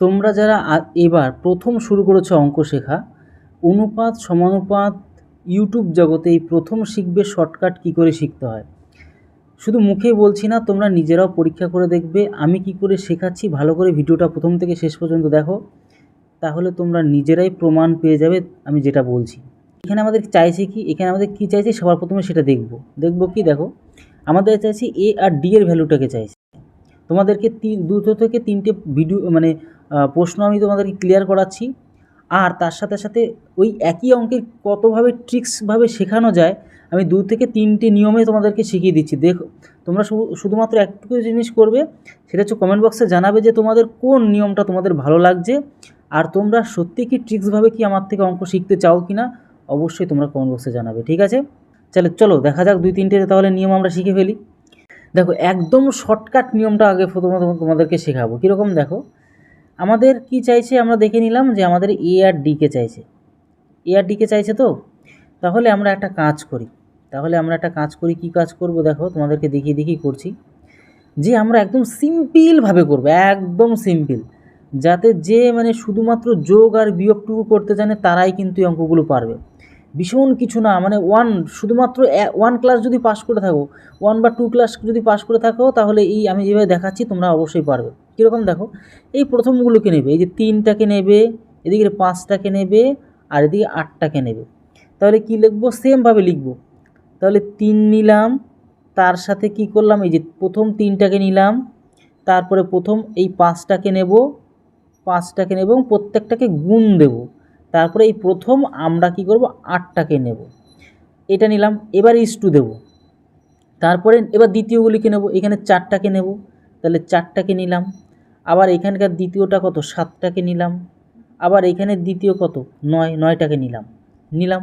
তোমরা যারা এবার প্রথম শুরু করেছ অঙ্ক শেখা, অনুপাত সমানুপাত ইউটিউব জগতে এই প্রথম শিখবে শর্টকাট কি করে শিখতে হয়। শুধু মুখে বলছি না, তোমরা নিজেরাও পরীক্ষা করে দেখবে, আমি কি করে শেখাচ্ছি, ভালো করে ভিডিওটা প্রথম থেকে শেষ পর্যন্ত দেখো, তাহলে তোমরা নিজেরাই প্রমাণ পেয়ে যাবে, আমি যেটা বলছি। এখানে আমাদের চাইছে কি, এখানে আমাদের কি চাইছে, সবার প্রথমে সেটা দেখব। দেখব কি, দেখো, আমাদের চাইছে এ আর ডি এর ভ্যালুটাকে চাইছে। তোমাদেরকে তিন দুটো থেকে তিনটে ভিডিও মানে প্রশ্ন আমি তোমাদেরকে ক্লিয়ার করাচ্ছি। আর তার সাথে সাথে ওই একই অঙ্কের কতভাবে ট্রিক্সভাবে শেখানো যায়, আমি দু থেকে তিনটে নিয়মে তোমাদেরকে শিখিয়ে দিচ্ছি। দেখো, তোমরা শুধু- শুধুমাত্র একটুকু জিনিস করবে, সেটা হচ্ছে কমেন্ট বক্সে জানাবে যে তোমাদের কোন নিয়মটা তোমাদের ভালো লাগছে। আর তোমরা সত্যি কি ট্রিক্সভাবে কি আমার থেকে অঙ্ক শিখতে চাও কি না অবশ্যই তোমরা কমেন্ট বক্সে জানাবে, ঠিক আছে? চলো চলো, দেখা যাক দুই তিনটে তাহলে নিয়ম আমরা শিখে ফেলি। দেখো, একদম শর্টকাট নিয়মটা আগে প্রথমত তোমাদেরকে শেখাবো। কীরকম দেখো? আমাদের কি চাইছে? আমরা দেখে নিলাম যে আমাদের এ আর ডিকে চাইছে। এ আর ডিকে চাইছে তো? তাহলে আমরা একটা কাজ করি। তাহলে আমরা একটা কাজ করি, কি কাজ করব দেখো, তোমাদেরকে দেখিয়ে দেখিয়ে করছি। যে আমরা একদম সিম্পলভাবে করব, একদম সিম্পল যাতে যে মানে শুধুমাত্র যোগ আর বিয়োগটুকু করতে জানে, তারাই কিন্তু এই অঙ্কগুলো পারবে। ভীষণ কিছু না মানে ওয়ান শুধুমাত্র ওয়ান ক্লাস যদি পাস করে থাকো ওয়ান বা টু ক্লাস যদি পাস করে থাকো, তাহলে এই আমি যেভাবে দেখাচ্ছি, তোমরা অবশ্যই পারবে। কীরকম দেখো? এই প্রথমগুলোকে নেবে? এই যে তিনটাকে নেবে, এদিকে পাঁচটাকে নেবে, আর এদিকে আটটাকে নেবে। তাহলে কি লিখব? সেমভাবে লিখব। তাহলে তিন নিলাম, তার সাথে কি করলাম? এই যে প্রথম তিনটাকে নিলাম, তারপরে প্রথম এই পাঁচটাকে নেব পাঁচটাকে নেব এবং প্রত্যেকটাকে গুণ দেব। তারপরে এই প্রথম আমরা কি করব? আটটাকে নেব। এটা নিলাম, এবার ইস্টু দেব। তারপরে এবার দ্বিতীয়গুলিকে নেব? এখানে চারটাকে নেব। তাহলে চারটাকে নিলাম। আবার এখানকার দ্বিতীয়টা কত? সাতটাকে নিলাম। আবার এখানে দ্বিতীয় কত? নয়, নয়টাকে নিলাম। নিলাম।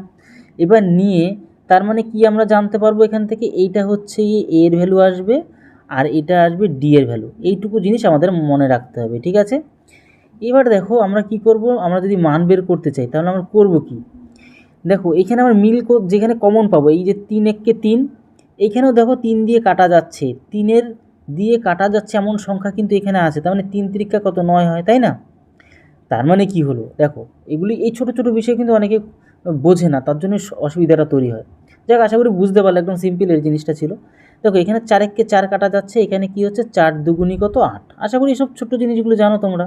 এবার নিয়ে তার মানে কি আমরা জানতে পারব এখান থেকে? এইটা হচ্ছে এ, এর ভ্যালু আসবে আর এটা আসবে ডি এর ভ্যালু। এইটুকু জিনিস আমাদের মনে রাখতে হবে, ঠিক আছে? এবার দেখো আমরা কি করব? আমরা যদি মান বের করতে চাই, তাহলে আমরা করব কি? দেখো, এখানে আমরা মিল যেখানে কমন পাবো, এই যে তিন এককে তিন এইখানেও দেখো তিন দিয়ে কাটা যাচ্ছে। তিনের দিয়ে কাটা যাচ্ছে এমন সংখ্যা কিন্তু এখানে আছে, তার মানে তিন তিরিকা কত? নয় হয়, তাই না? তার মানে কি হলো? দেখো, এগুলি এই ছোট ছোট বিষয় কিন্তু অনেকে বোঝে না, তার জন্য অসুবিধাটা তৈরি হয়। যাক, আশা করি বুঝতে পারলে, একদম সিম্পল এর জিনিসটা ছিল। দেখো, এখানে চার এককে চার কাটা যাচ্ছে, এখানে কি হচ্ছে? চার দুগুণি কত? আট। আশা করি এসব ছোট্ট জিনিসগুলো জানো তোমরা।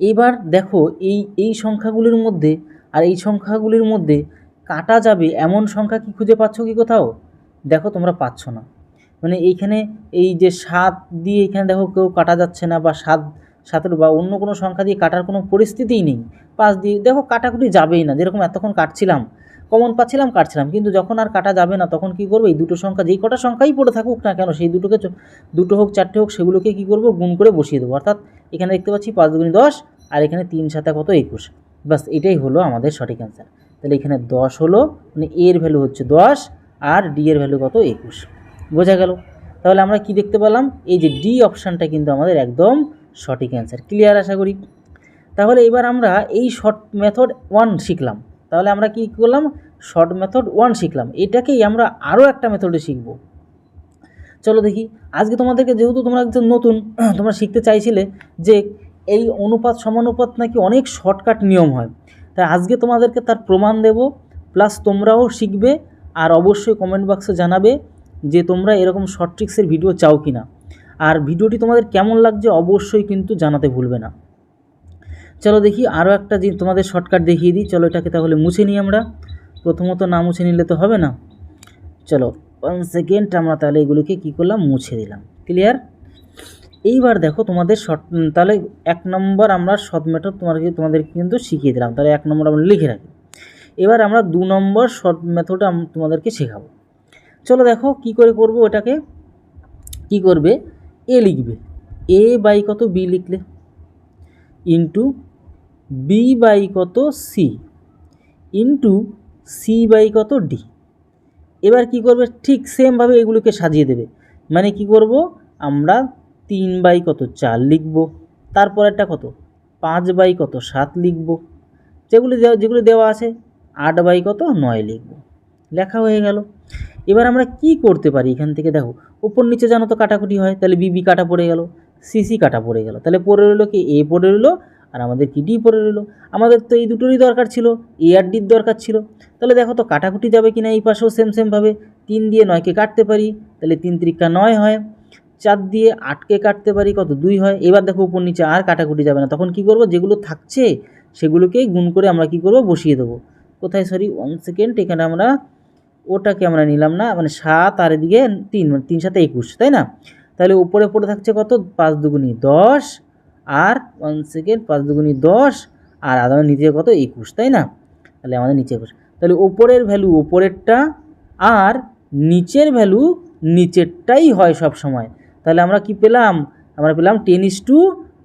এবার দেখো, এই এই সংখ্যাগুলির মধ্যে আর এই সংখ্যাগুলির মধ্যে কাটা যাবে এমন সংখ্যা কি খুঁজে পাচ্ছ কি কোথাও? দেখো, তোমরা পাচ্ছ না। মানে এইখানে এই যে সাত দিয়ে এখানে দেখো কেউ কাটা যাচ্ছে না বা সাত সাতের বা অন্য কোনো সংখ্যা দিয়ে কাটার কোনো পরিস্থিতিই নেই। পাঁচ দিয়ে, দেখো কাটাকুটি যাবেই না, যেরকম এতক্ষণ কাটছিলাম, কমন পাচ্ছিলাম, কাটছিলাম, কিন্তু যখন আর কাটা যাবে না, তখন কি করব? এই দুটো সংখ্যা, যেই কটা সংখ্যাই পড়ে থাকুক না কেন, সেই দুটোকে দুটো হোক, চারটে হোক, সেগুলোকে কি করব? গুণ করে বসিয়ে দেবো। অর্থাৎ এখানে দেখতে পাচ্ছি পাঁচ দুগুণি দশ, আর এখানে তিন সাথে কত? একুশ। বাস এটাই হলো আমাদের সঠিক অ্যান্সার তাহলে এখানে দশ হলো মানে এর ভ্যালু হচ্ছে দশ, আর ডি এর ভ্যালু কত? একুশ। বোঝা গেল। তাহলে আমরা কি দেখতে পেলাম? এই যে ডি অপশানটা কিন্তু আমাদের একদম সঠিক অ্যান্সার ক্লিয়ার আশা করি? তাহলে এবার আমরা এই শর্ট মেথড ওয়ান শিখলাম। তাহলে আমরা কি করলাম? শর্ট মেথড ওয়ান শিখলাম। এটাকেই আমরা আরও একটা মেথডে শিখব। চলো দেখি। আজকে তোমাদেরকে যেহেতু তোমরা একজন নতুন, তোমরা শিখতে চাইছিলে যে এই অনুপাত, সমানুপাত নাকি অনেক শর্টকাট নিয়ম হয়। তাই আজকে তোমাদেরকে তার প্রমাণ দেব। প্লাস তোমরাও শিখবে আর অবশ্যই কমেন্ট বক্সে জানাবে। যে তোমরা এরকম শর্ট ট্রিক্সের ভিডিও চাও কি না আর ভিডিওটি তোমাদের কেমন লাগছে অবশ্যই কিন্তু জানাতে ভুলবে না। চলো দেখি আরও একটা যে তোমাদের শর্টকাট দেখিয়ে দিই। চলো এটাকে তাহলে মুছে নিই আমরা। প্রথমত না মুছে নিলে তো হবে না। চলো ওয়ান সেকেন্ড আমরা তাহলে এগুলোকে কী করলাম? মুছে দিলাম। ক্লিয়ার এইবার দেখো তোমাদের শর্ট তাহলে এক নম্বর আমরা শর্ট মেথড তোমাদেরকে তোমাদেরকে কিন্তু শিখিয়ে দিলাম। তাহলে এক নম্বর আমরা লিখে রাখি। এবার আমরা দু নম্বর শর্ট মেথড তোমাদেরকে শেখাবো। চলো দেখো কি করে করব ওটাকে। কি করবে? এ লিখবে। এ বাই কত বি লিখলে? ইন্টু বি বাই কত সি? ইন্টু সি বাই কত ডি? এবার কি করবে? ঠিক সেমভাবে এগুলোকে সাজিয়ে দেবে। মানে কি করব? আমরা তিন বাই কত চার লিখব। তারপর একটা কত? পাঁচ বাই কত সাত লিখব। যেগুলো যেগুলো দেওয়া আছে, আট বাই কত নয় লিখব। লেখা হয়ে গেল। এবার আমরা কি করতে পারি এখান থেকে? দেখো, উপর নিচে জানো তো কাটাকুটি হয়, তাহলে বিবি কাটা পড়ে গেল সিসি কাটা পড়ে গেল। তাহলে পড়ে রইল কি? এ পড়ে রইল, আর আমাদের কি ডি পড়ে রইল? আমাদের তো এই দুটোরই দরকার ছিল এ আর ডির দরকার ছিল। তাহলে দেখো তো কাটাকুটি যাবে কি না এই পাশেও সেম সেমভাবে তিন দিয়ে নয়কে কাটতে পারি, তাহলে তিন ত্রিকা নয় হয়। চার দিয়ে আটকে কাটতে পারি, কত? দুই হয়। এবার দেখো উপর নিচে আর কাটাকুটি যাবে না। তখন কি করব? যেগুলো থাকছে, সেগুলোকেই গুণ করে আমরা কি করব? বসিয়ে দেবো। কোথায়? সরি ওয়ান সেকেন্ড এখানে আমরা ওটাকে আমরা নিলাম না মানে সাত আর এদিকে তিন মানে তিন সাথে একুশ, তাই না? তাহলে উপরে পড়ে থাকছে কত? পাঁচ দুগুনি দশ, আর ওয়ান সেকেন্ড পাঁচ দুগুনি দশ, আর আমাদের নিচে কত? একুশ, তাই না? তাহলে আমাদের নিচে একুশ। তাহলে ওপরের ভ্যালু ওপরেরটা আর নিচের ভ্যালু নিচেরটাই হয় সব সময়। তাহলে আমরা কি পেলাম? আমরা পেলাম ten is to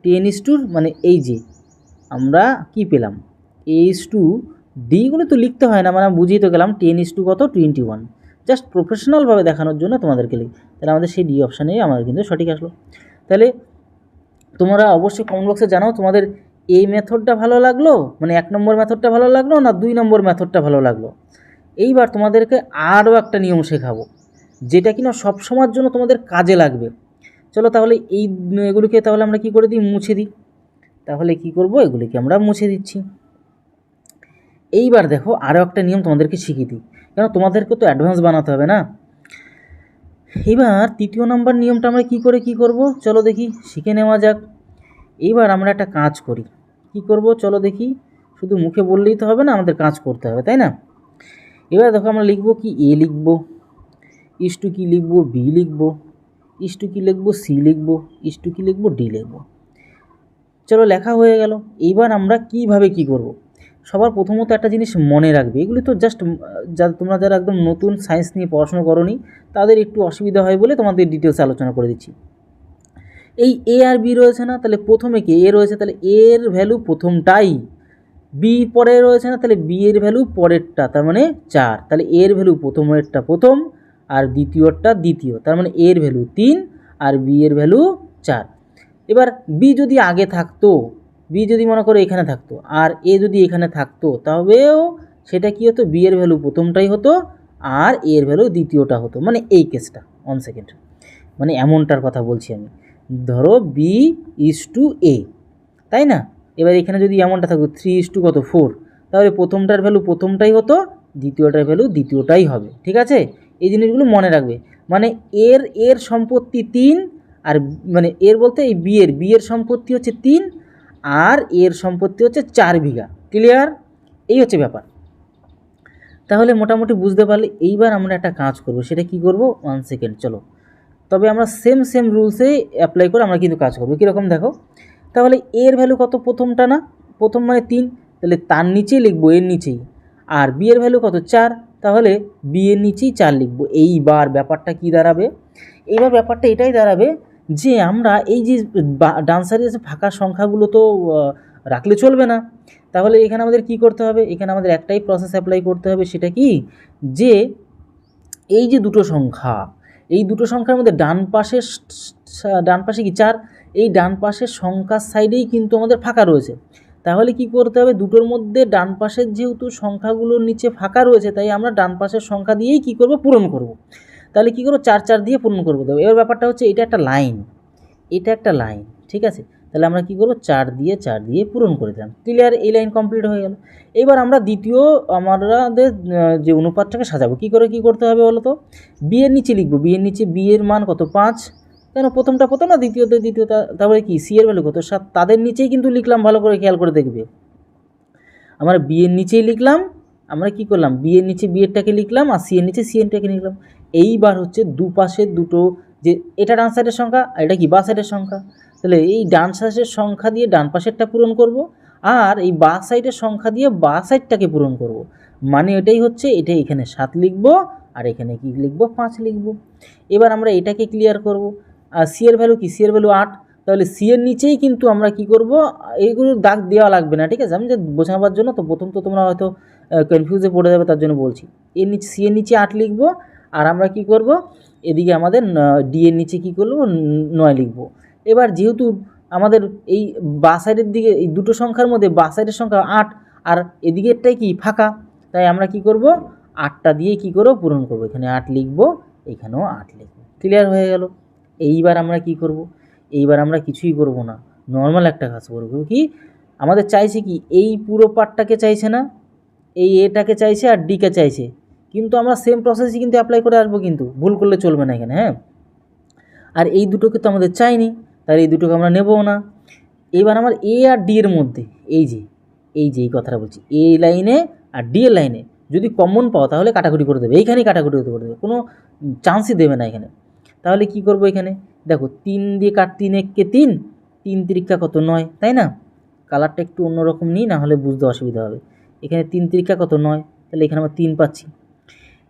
ten is to মানে এই যে, আমরা কি পেলাম? এইস টু ডিগুলো তো লিখতে হয় না মানে বুঝিয়ে তো গেলাম টেন ইস টু কত? টোয়েন্টি ওয়ান জাস্ট প্রফেশনালভাবে দেখানোর জন্য তোমাদেরকে লিখ। তাহলে আমাদের সেই ডি অপশানেই আমাদের কিন্তু সঠিক আসলো। তাহলে তোমরা অবশ্যই কমেন্ট বক্সে জানাও তোমাদের এই মেথডটা ভালো লাগল? মানে এক নম্বর মেথডটা ভালো লাগল না দুই নম্বর মেথডটা ভালো লাগল? এইবার তোমাদেরকে আরও একটা নিয়ম শেখাবো, যেটা কিনা সব সময়ের জন্য তোমাদের কাজে লাগবে। চলো তাহলে এই, এগুলিকে তাহলে আমরা কি করে দিই? মুছে দিই। তাহলে কি করব? এগুলিকে আমরা মুছে দিচ্ছি। এইবার দেখো আরও একটা নিয়ম তোমাদেরকে শিখিয়ে দিই। কেন তোমাদেরকে তো অ্যাডভান্স বানাতে হবে না? এবার তৃতীয় নম্বর নিয়মটা আমরা কি করে কি করব? চলো দেখি, শিখে নেওয়া যাক। এইবার আমরা একটা কাজ করি। কি করব? চলো দেখি। শুধু মুখে বললেই তো হবে না, আমাদের কাজ করতে হবে, তাই না? এবার দেখো আমরা লিখব কি? এ লিখব, ইস টু কি লিখব? বি লিখব, ইস টু কি লিখব? সি লিখব, ইস টু কি লিখব? ডি লিখব। চলো লেখা হয়ে গেল। এইবার আমরা কীভাবে কি করব? সবার প্রথমত একটা জিনিস মনে রাখবে। এগুলি তো জাস্ট যা তোমরা যারা একদম নতুন সায়েন্স নিয়ে পড়াশোনা করনি, তাদের একটু অসুবিধা হয় বলে তোমাদের ডিটেলস আলোচনা করে দিচ্ছি। এই এ আর বি রয়েছে না, তাহলে প্রথমে কি এ রয়েছে? তাহলে এর ভ্যালু প্রথমটাই। বি পরে রয়েছে না, তাহলে বি এর ভ্যালু পরেরটা, তার মানে চার। তাহলে এর ভ্যালু প্রথমেরটা প্রথম, আর দ্বিতীয়টা দ্বিতীয়। তার মানে এর ভ্যালু তিন, আর বি এর ভ্যালু চার। এবার বি যদি আগে থাকতো বি যদি মনে করো এখানে থাকতো, আর এ যদি এখানে থাকতো, তবেও সেটা কি হতো? বি এর ভ্যালু প্রথমটাই হতো, আর এর ভ্যালু দ্বিতীয়টা হতো মানে এই কেসটা ওয়ান সেকেন্ড মানে এমনটার কথা বলছি আমি। ধরো বি ইস টু এ তাই না? এবার এখানে যদি এমনটা থাকতো থ্রি ইস টু কত? ফোর তাহলে প্রথমটার ভ্যালু প্রথমটাই হতো, দ্বিতীয়টার ভ্যালু দ্বিতীয়টাই হবে, ঠিক আছে? এই জিনিসগুলো মনে রাখবে। মানে এর এর সম্পত্তি তিন, আর মানে এর বলতে এই বিয়ের বিয়ের সম্পত্তি হচ্ছে তিন আর এর সম্পত্তি হচ্ছে চার বিঘা। ক্লিয়ার এই হচ্ছে ব্যাপার। তাহলে মোটামুটি বুঝতে পারলে এইবার আমরা একটা কাজ করব, সেটা কি করব? ওয়ান সেকেন্ড চলো। তবে আমরা সেম সেম রুলসেই অ্যাপ্লাই করে আমরা কিন্তু কাজ করব। কীরকম দেখো? তাহলে এর ভ্যালু কত প্রথমটা না? প্রথম মানে তিন। তাহলে তার নিচেই লিখব, এর নিচেই। আর বি এর ভ্যালু কত? চার। তাহলে বি এর নিচেই চার লিখব। এইবার ব্যাপারটা কি দাঁড়াবে? এইবার ব্যাপারটা এটাই দাঁড়াবে যে আমরা এই যে ডান সাইডে যে ফাঁকা সংখ্যাগুলো তো রাখলে চলবে না। তাহলে এখানে আমাদের কি করতে হবে? এখানে আমাদের একটাই প্রসেস অ্যাপ্লাই করতে হবে, সেটা কি? যে এই যে দুটো সংখ্যা, এই দুটো সংখ্যার মধ্যে ডান পাশের ডান পাশে কি চার? এই ডান পাশের সংখ্যার সাইডেই কিন্তু আমাদের ফাঁকা রয়েছে। তাহলে কি করতে হবে? দুটোর মধ্যে ডান পাশের যেহেতু সংখ্যাগুলোর নিচে ফাঁকা রয়েছে, তাই আমরা ডান পাশের সংখ্যা দিয়েই কি করব? পূরণ করব। তাহলে কী করব? চার চার দিয়ে পূরণ করব। দেবো এবার ব্যাপারটা হচ্ছে এটা একটা লাইন এটা একটা লাইন ঠিক আছে? তাহলে আমরা কি করব? চার দিয়ে চার দিয়ে পূরণ করে দিলাম। ক্লিয়ার এই লাইন কমপ্লিট হয়ে গেল। এবার আমরা দ্বিতীয় আমাদের যে অনুপাতটাকে সাজাবো, কি করে কি করতে হবে বলো তো বিয়ের নিচে লিখব। বিয়ের নিচে বিয়ের মান কত? পাঁচ। কেন? প্রথমটা প্রথম না? দ্বিতীয়তে দ্বিতীয়টা। তারপরে কি? সি এর ভ্যালু কত? সাত। তাদের নিচেই কিন্তু লিখলাম, ভালো করে খেয়াল করে দেখবে। আমরা বিয়ের নিচেই লিখলাম। আমরা কি করলাম? বিয়ের নিচে বিয়েরটাকে লিখলাম আর সি এর নিচে সি এরটাকে লিখলাম। এইবার হচ্ছে দুপাশের দুটো যে এটা ডান সাইডের সংখ্যা আর এটা কি? বা সাইডের সংখ্যা। তাহলে এই ডান সাইডের সংখ্যা দিয়ে ডান পাশেরটা পূরণ করব আর এই বা সাইডের সংখ্যা দিয়ে বা সাইডটাকে পূরণ করব। মানে এটাই হচ্ছে এটা এখানে সাত লিখব আর এখানে কি লিখব? পাঁচ লিখব। এবার আমরা এটাকে ক্লিয়ার করব। আর সি এর ভ্যালু কি? সি এর ভ্যালু আট। তাহলে সি এর নিচেই কিন্তু আমরা কি করব? এইগুলো দাগ দেওয়া লাগবে না, ঠিক আছে? আমি যে বোঝাবার জন্য তো প্রথম তো তোমরা হয়তো কনফিউজে পড়ে যাবে, তার জন্য বলছি। এর নিচে সি এর নিচে আট লিখব, আর আমরা কি করব? এদিকে আমাদের ডি এর নিচে কি করব? নয় লিখব। এবার যেহেতু আমাদের এই বা সাইডের দিকে, এই দুটো সংখ্যার মধ্যে বা সাইডের সংখ্যা আট, আর এদিকেরটাই কি ফাঁকা, তাই আমরা কি করব? আটটা দিয়ে কি করব? পূরণ করব। এখানে আট লিখব, এখানেও আট লিখব। ক্লিয়ার হয়ে গেল? এইবার আমরা কি করব? এইবার আমরা কিছুই করব না। নর্মাল একটা কাজ করব। কি? আমাদের চাইছে কি, এই পুরো পার্টটাকে চাইছে না? এই এটাকে চাইছে আর ডিকে চাইছে। কিন্তু আমরা সেম প্রসেসই কিন্তু অ্যাপ্লাই করে আসব কিন্তু। ভুল করলে চলবে না এখানে হ্যাঁ? আর এই দুটোকে তো আমাদের চাইনি, তাহলে এই দুটোকে আমরা নেবও না। এবার আমার এ আর ডি এর মধ্যে, এই যে এই যে এই কথাটা বলছি এ লাইনে আর ডি এর লাইনে যদি কমন পাও তাহলে কাটাকুটি করে দেবে। এইখানেই কাটাকুটি করে দেবে কোনো চান্সই দেবে না এখানে। তাহলে কি করব এখানে? দেখো, তিন দিয়ে কাট তিন এককে তিন তিন তিরিক্ষা কত? নয়, তাই না? কালারটা একটু অন্যরকম নিই, না হলে বুঝতে অসুবিধা হবে। এখানে তিন তিরিক্ষা কত? নয়। তাহলে এখানে আমরা তিন পাচ্ছি।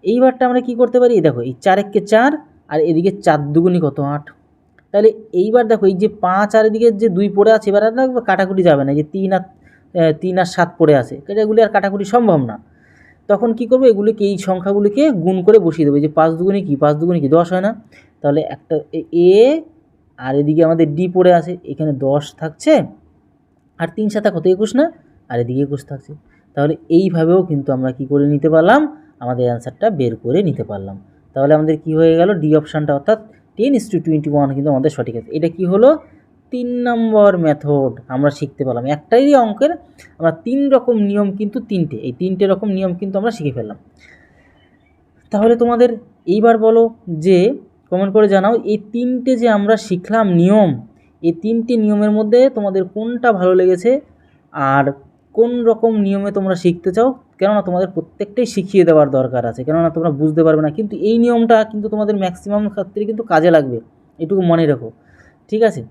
এইবারটা আমরা কি করতে পারি? দেখো, এই চার এককে চার আর এদিকে চার দুগুনি কত? আট। তাহলে এইবার দেখো, এই যে পাঁচ আর এদিকে যে দুই পড়ে আছে, এবার আর কাটাকুটি যাবে না যে তিন আর তিন আর সাত পড়ে আছে এগুলি আর কাটাকুটি সম্ভব না। তখন কি করব? এগুলিকে, এই সংখ্যাগুলিকে গুণ করে বসিয়ে দেবো যে পাঁচ দুগুনি কি? পাঁচ দুগুনি কি? দশ হয় না। তাহলে একটা এ- এ আর এদিকে আমাদের ডি পড়ে আছে, এখানে দশ থাকছে। আর তিন সাথে কত? একুশ না? আর এদিকে একুশ থাকছে। তাহলে এইভাবেও কিন্তু আমরা কি করে নিতে পারলাম? আমাদের অ্যান্সারটা বের করে নিতে পারলাম। তাহলে আমাদের কি হয়ে গেল? ডি অপশানটা অর্থাৎ ten is to twenty one কিন্তু আমাদের সঠিক আছে। এটা কি হলো? তিন নম্বর মেথড আমরা শিখতে পারলাম। একটাই অঙ্কের আমরা তিন রকম নিয়ম কিন্তু তিনটে। এই তিনটে রকম নিয়ম কিন্তু আমরা শিখে ফেললাম। তাহলে তোমাদের এইবার বলো যে কমেন্ট করে জানাও, এই তিনটে যে আমরা শিখলাম নিয়ম, এই তিনটে নিয়মের মধ্যে তোমাদের কোনটা ভালো লেগেছে? আর কোন রকম নিয়মে তোমরা শিখতে চাও, কেননা তোমাদের প্রত্যেকটাই শিখিয়ে দেওয়ার দরকার আছে, কেননা তোমরা বুঝতে পারবে না। কিন্তু এই নিয়মটা কিন্তু তোমাদের ম্যাক্সিমাম ক্ষেত্রে কিন্তু কাজে লাগবে, এটুকু মনে রাখো, ঠিক আছে?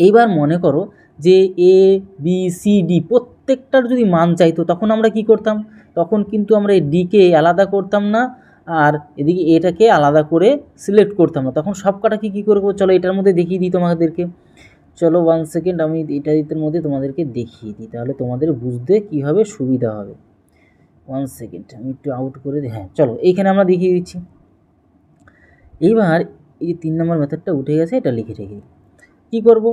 এইবার মনে করো যে এ বি সি ডি প্রত্যেকটার যদি মান চাইতো, তখন আমরা কি করতাম? তখন কিন্তু আমরা এই ডিকে আলাদা করতাম না, আর এদিকে এটাকে আলাদা করে সিলেক্ট করতাম না। তখন সব কটাকে কী করব? চলো এটার মধ্যে দেখিয়ে দিই তোমাদেরকে। চলো ওয়ান সেকেন্ড আমি এটা দিতের মধ্যে তোমাদেরকে দেখিয়ে দিই, তাহলে তোমাদের বুঝতে কী হবে সুবিধা হবে। ওয়ান সেকেন্ড আমি একটু আউট করে দিই হ্যাঁ চলো, এইখানে আমরা দেখিয়ে দিচ্ছি। এইবার এই তিন নম্বর মেথডটা উঠে গেছে, এটা লিখে রেখে দিই। কী করব?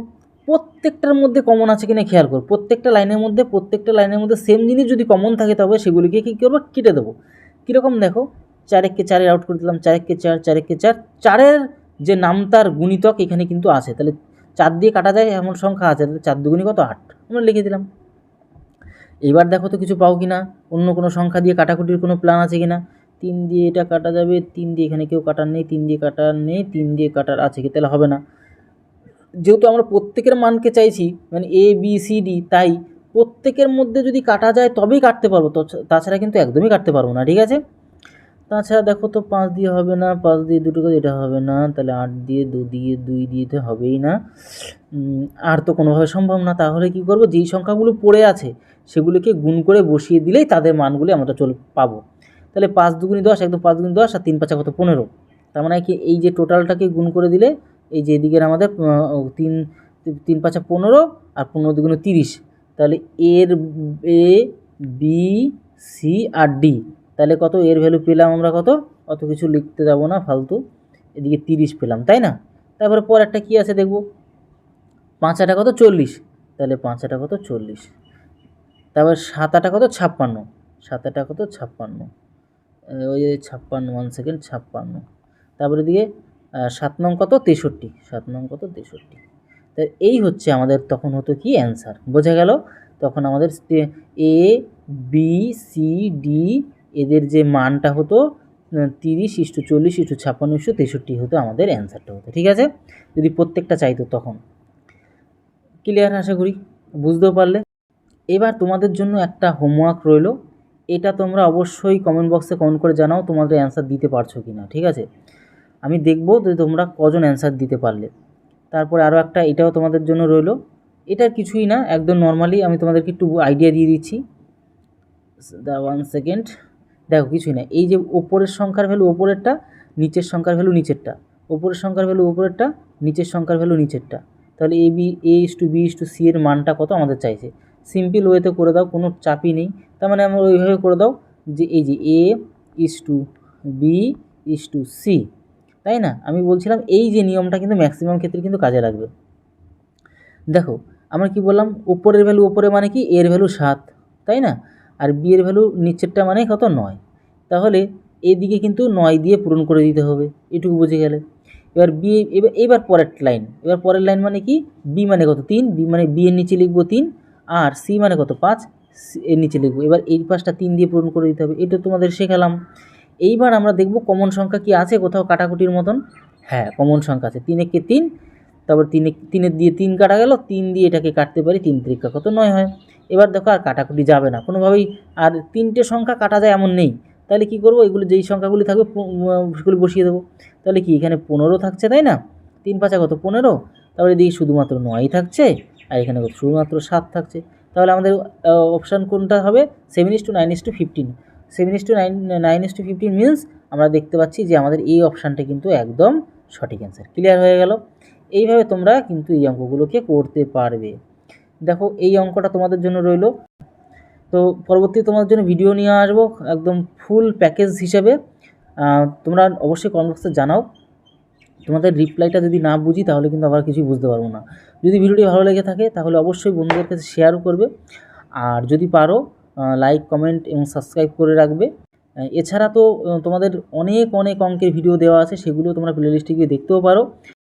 প্রত্যেকটার মধ্যে কমন আছে কিনা খেয়াল করো, প্রত্যেকটা লাইনের মধ্যে, প্রত্যেকটা লাইনের মধ্যে সেম জিনিস যদি কমন থাকে, তবে সেগুলিকে কী করব? কেটে দেবো। কীরকম দেখো, চারেককে চারে আউট করে দিলাম, চারেককে চার চারেককে চার, চারের যে নামতার গুণিতক এখানে কিন্তু আছে, তাহলে চার দিয়ে কাটা যায়, এমন সংখ্যা আছে চার দুগুণি কত? আট। আমরা লিখে দিলাম। এবার দেখো তো কিছু পাও কি না অন্য কোনো সংখ্যা দিয়ে কাটাকুটির কোনো প্ল্যান আছে কি না তিন দিয়ে এটা কাটা যাবে, তিন দিয়ে এখানে কেউ কাটার নেই, তিন দিয়ে কাটার নেই, তিন দিয়ে কাটার আছে কি? তাহলে হবে না। যেহেতু আমরা প্রত্যেকের মানকে চাইছি মানে এ বি সি ডি তাই প্রত্যেকের মধ্যে যদি কাটা যায়, তবেই কাটতে পারব। তো তাছাড়া কিন্তু একদমই কাটতে পারব না, ঠিক আছে? তাছাড়া দেখো তো পাঁচ দিয়ে হবে না, পাঁচ দিয়ে দুটো করে এটা হবে না, তাহলে আট দিয়ে, দু দিয়ে, দুই দিয়ে তো হবেই না। আর তো কোনোভাবে সম্ভব না। তাহলে কি করব? যেই সংখ্যাগুলো পড়ে আছে, সেগুলোকে গুণ করে বসিয়ে দিলেই তাদের মানগুলি আমরা চল, পাবো। তাহলে পাঁচ দুগুনি দশ একদম পাঁচ দুগুনি দশ, আর তিন পাঁচা কত? পনেরো। তার মানে কি এই যে টোটালটাকে গুণ করে দিলে, এই যে এদিকের আমাদের তিন তিন পাঁচা পনেরো, আর পনেরো দুগুণে তিরিশ। তাহলে এর, এ, বি, সি, আর ডি। তাহলে কত? এর ভ্যালু পেলাম আমরা কত? অত কিছু লিখতে যাব না, ফালতু। এদিকে তিরিশ পেলাম, তাই না? তারপরে পর একটা কী আছে দেখব? পাঁচ আটা কত? চল্লিশ। তাহলে পাঁচ আটা কত? চল্লিশ। তারপর সাত আটা কত? ছাপ্পান্ন। সাত আটা কত? ছাপ্পান্ন। ওই ছাপ্পান্ন ওয়ান সেকেন্ড ছাপ্পান্ন। তারপরে দিকে সাত নং কত? তেষট্টি। সাত নং কত? তেষট্টি। তা এই হচ্ছে আমাদের, তখন হতো কি অ্যান্সার বোঝা গেল? তখন আমাদের এ বি সি ডি এদের যে মানটা হতো তিরিশ ইস্টু চল্লিশ ইস্টু ছাপ্পান্ন ইস্টু তেষট্টি হতো, আমাদের অ্যান্সারটা হতো, ঠিক আছে? যদি প্রত্যেকটা চাইতো তখন। ক্লিয়ার আশা করি। বুঝতেও পারলে। এবার তোমাদের জন্য একটা হোমওয়ার্ক রইল। এটা তোমরা অবশ্যই কমেন্ট বক্সে কমেন্ট করে জানাও, তোমাদের অ্যান্সার দিতে পারছ কি না ঠিক আছে? আমি দেখব যে তোমরা কজন অ্যান্সার দিতে পারলে। তারপরে আরও একটা এটাও তোমাদের জন্য রইল। এটা কিছুই না, একদম নর্মালি আমি তোমাদেরকে একটু আইডিয়া দিয়ে দিচ্ছি। দা ওয়ান সেকেন্ড দেখো, কিছুই না এই যে ওপরের সংখ্যার ভ্যালু ওপরেরটা নিচের সংখ্যার ভ্যালু নিচেরটা। ওপরের সংখ্যার ভ্যালু ওপরেরটা নিচের সংখ্যার ভ্যালু নিচেরটা। তাহলে A B A is to B is to C এর মানটা কত আমাদের চাইছে? সিম্পল ওয়েতে করে দাও, কোনো চাপই নেই। তার মানে আমরা ওইভাবে করে দাও যে এই যে A is to B is to C তাই না? আমি বলছিলাম এই যে নিয়মটা কিন্তু ম্যাক্সিমাম ক্ষেত্রে কিন্তু কাজে লাগবে। দেখো, আমরা কি বললাম? ওপরের ভ্যালু ওপরে মানে কি? এর ভ্যালু সাত, তাই না? আর বি এর ভ্যালু নিচেরটা মানে কত নয়। তাহলে এদিকে কিন্তু নয় দিয়ে পূরণ করে দিতে হবে, এটুকু বুঝে গেলে। এবার বি এবার এবার পরের লাইন। এবার পরের লাইন মানে কি? বি মানে কত তিন, বি মানে বি এর নিচে লিখব তিন, আর সি মানে কত পাঁচ এর নিচে লিখব। এবার এই পাঁচটা তিন দিয়ে পূরণ করে দিতে হবে, এটা তোমাদের শেখালাম। এইবার আমরা দেখব কমন সংখ্যা কি আছে কোথাও কাটাকুটির মতন? হ্যাঁ কমন সংখ্যা আছে। তিন একে তিন তারপর তিনে তিনের দিয়ে তিন কাটা গেল, তিন দিয়ে এটাকে কাটতে পারি তিন ত্রিকা কত নয় হয়। এবার দেখো আর কাটাকুটি যাবে না। কোনোভাবেই আর তিনটে সংখ্যা কাটা যায় এমন নেই। তাহলে কি করব? এগুলো যেই সংখ্যাগুলি থাকবে সেগুলি বসিয়ে দেবো। তাহলে কি এখানে পনেরো থাকছে, তাই না? তিন পাঁচা কত? পনেরো। তারপরে এদিকে শুধুমাত্র নয় থাকছে, আর এখানে কত? শুধুমাত্র সাত থাকছে। তাহলে আমাদের অপশান কোনটা হবে? Seven is to nine is to fifteen seven is to nine nine is to fifteen means আমরা দেখতে পাচ্ছি যে আমাদের এই অপশানটা কিন্তু একদম সঠিক অ্যান্সার ক্লিয়ার হয়ে গেল? এইভাবে তোমরা কিন্তু এই অঙ্কগুলোকে করতে পারবে। দেখো, এই অঙ্কটা তোমাদের জন্য রইল। তো পরবর্তী তোমাদের জন্য ভিডিও নিয়ে আসব, একদম ফুল প্যাকেজ হিসেবে। তোমরা অবশ্যই কমেন্ট জানাও। তোমাদের রিপ্লাইটা যদি না বুঝি, তাহলে কিন্তু আবার কিছুই বুঝতে পারব না। যদি ভিডিওটি ভালো লেগে থাকে, তাহলে অবশ্যই বন্ধুদের কাছে শেয়ারও করবে। আর যদি পারো লাইক কমেন্ট এবং সাবস্ক্রাইব করে রাখবে। এছাড়া তো, তোমাদের অনেক অনেক অঙ্কের ভিডিও দেওয়া আছে, সেগুলো তোমরা প্লেলিস্টে গিয়ে দেখতেও পারো।